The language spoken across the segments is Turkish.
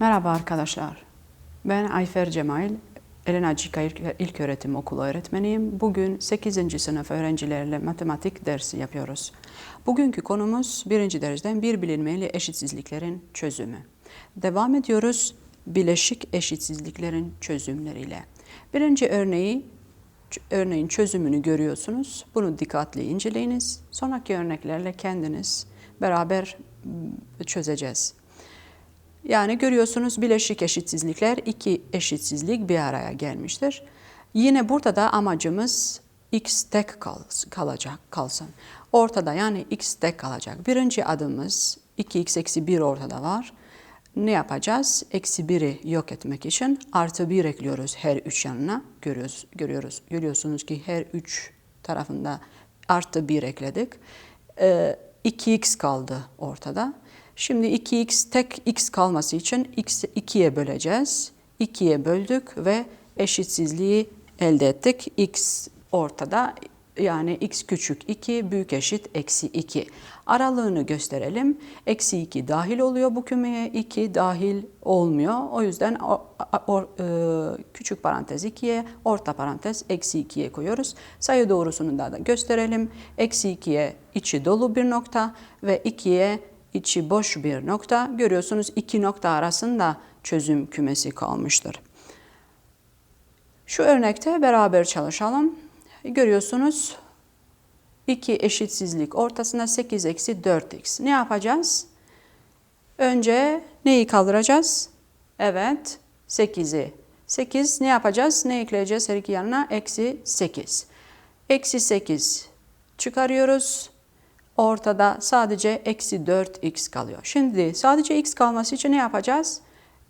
Merhaba arkadaşlar. Ben Ayfer Cemal. Elena Cika İlk Öğretim Okulu öğretmeniyim. Bugün 8. sınıf öğrencilerle matematik dersi yapıyoruz. Bugünkü konumuz birinci dersten bir bilinmeyeli eşitsizliklerin çözümü. Devam ediyoruz bileşik eşitsizliklerin çözümleriyle. Birinci örneği örneğin çözümünü görüyorsunuz. Bunu dikkatli inceleyiniz. Sonraki örneklerle kendiniz beraber çözeceğiz. Yani görüyorsunuz bileşik eşitsizlikler, iki eşitsizlik bir araya gelmiştir. Yine burada da amacımız x tek kal kalacak, kalsın. Ortada yani x tek kalacak. Birinci adımız 2x eksi 1 ortada var. Ne yapacağız? Eksi 1'i yok etmek için artı 1 ekliyoruz her üç yanına. Görüyoruz, görüyoruz, görüyorsunuz ki her üç tarafında artı 1 ekledik. Ee, 2x kaldı ortada. Şimdi 2x tek x kalması için x'i 2'ye böleceğiz. 2'ye böldük ve eşitsizliği elde ettik. x ortada yani x küçük 2 büyük eşit eksi 2. Aralığını gösterelim. Eksi 2 dahil oluyor bu kümeye 2 dahil olmuyor. O yüzden o, o, e, küçük parantez 2'ye orta parantez eksi 2'ye koyuyoruz. Sayı doğrusunu da, da gösterelim. Eksi 2'ye içi dolu bir nokta ve 2'ye içi boş bir nokta. Görüyorsunuz iki nokta arasında çözüm kümesi kalmıştır. Şu örnekte beraber çalışalım. Görüyorsunuz iki eşitsizlik ortasında 8 eksi 4x. Ne yapacağız? Önce neyi kaldıracağız? Evet 8'i. 8 ne yapacağız? Ne ekleyeceğiz her iki yanına? Eksi 8. Eksi 8 çıkarıyoruz ortada sadece eksi 4x kalıyor. Şimdi sadece x kalması için ne yapacağız?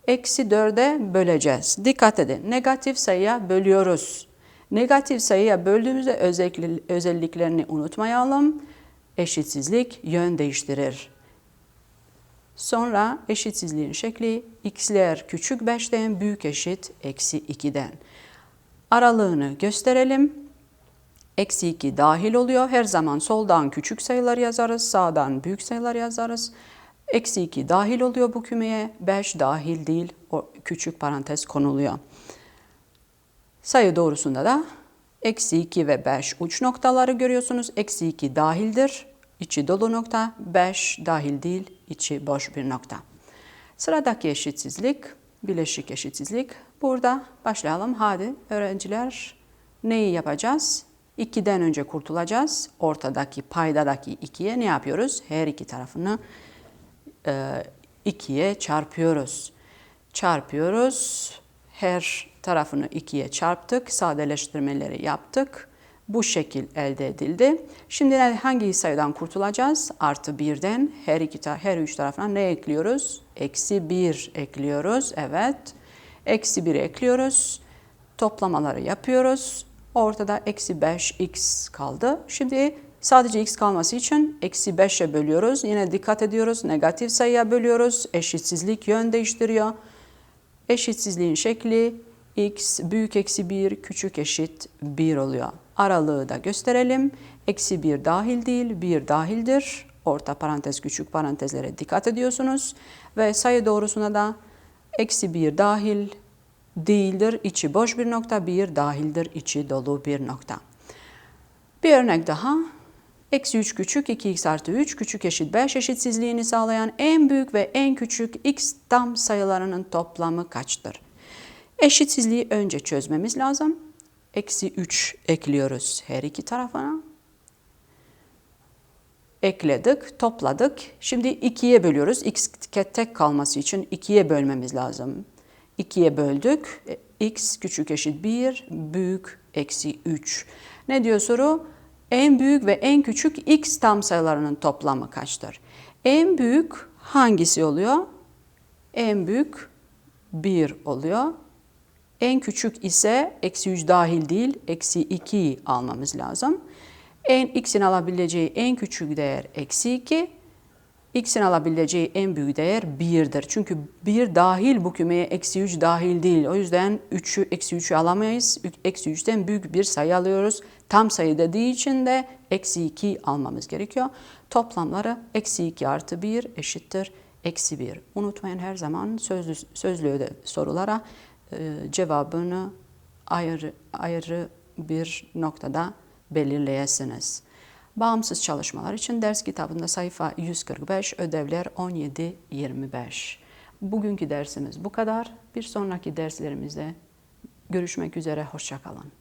Eksi 4'e böleceğiz. Dikkat edin negatif sayıya bölüyoruz. Negatif sayıya böldüğümüzde özelliklerini unutmayalım. Eşitsizlik yön değiştirir. Sonra eşitsizliğin şekli x'ler küçük 5'ten büyük eşit eksi 2'den. Aralığını gösterelim. Eksi 2 dahil oluyor. Her zaman soldan küçük sayılar yazarız, sağdan büyük sayılar yazarız. Eksi 2 dahil oluyor bu kümeye, 5 dahil değil, o küçük parantez konuluyor. Sayı doğrusunda da eksi 2 ve 5 uç noktaları görüyorsunuz. Eksi 2 dahildir, içi dolu nokta, 5 dahil değil, içi boş bir nokta. Sıradaki eşitsizlik, bileşik eşitsizlik. Burada başlayalım. Hadi öğrenciler neyi yapacağız? 2'den önce kurtulacağız. Ortadaki paydadaki 2'ye ne yapıyoruz? Her iki tarafını 2'ye e, çarpıyoruz. Çarpıyoruz. Her tarafını 2'ye çarptık. Sadeleştirmeleri yaptık. Bu şekil elde edildi. Şimdi hangi sayıdan kurtulacağız? Artı 1'den her iki her üç tarafına ne ekliyoruz? Eksi 1 ekliyoruz. Evet. Eksi 1 ekliyoruz. Toplamaları yapıyoruz. Ortada eksi 5x kaldı. Şimdi sadece x kalması için eksi 5'e bölüyoruz. Yine dikkat ediyoruz. Negatif sayıya bölüyoruz. Eşitsizlik yön değiştiriyor. Eşitsizliğin şekli x büyük eksi 1 küçük eşit 1 oluyor. Aralığı da gösterelim. Eksi 1 dahil değil, 1 dahildir. Orta parantez küçük parantezlere dikkat ediyorsunuz. Ve sayı doğrusuna da eksi 1 dahil, değildir, içi boş bir nokta, bir dahildir, içi dolu bir nokta. Bir örnek daha. Eksi 3 küçük 2x artı 3 küçük eşit 5 eşitsizliğini sağlayan en büyük ve en küçük x tam sayılarının toplamı kaçtır? Eşitsizliği önce çözmemiz lazım. Eksi 3 ekliyoruz her iki tarafına. Ekledik, topladık. Şimdi 2'ye bölüyoruz. X tek kalması için 2'ye bölmemiz lazım. 2'ye böldük. E, x küçük eşit 1, büyük eksi 3. Ne diyor soru? En büyük ve en küçük x tam sayılarının toplamı kaçtır? En büyük hangisi oluyor? En büyük 1 oluyor. En küçük ise eksi 3 dahil değil, eksi 2 almamız lazım. En x'in alabileceği en küçük değer eksi 2 x'in alabileceği en büyük değer 1'dir. Çünkü 1 dahil bu kümeye eksi 3 dahil değil. O yüzden 3'ü eksi 3'ü alamayız. Eksi 3'ten büyük bir sayı alıyoruz. Tam sayı dediği için de eksi 2 almamız gerekiyor. Toplamları eksi 2 artı 1 eşittir eksi 1. Unutmayın her zaman sözlü, sözlü sorulara e, cevabını ayrı, ayrı bir noktada belirleyesiniz. Bağımsız çalışmalar için ders kitabında sayfa 145, ödevler 17-25. Bugünkü dersimiz bu kadar. Bir sonraki derslerimizde görüşmek üzere, hoşçakalın.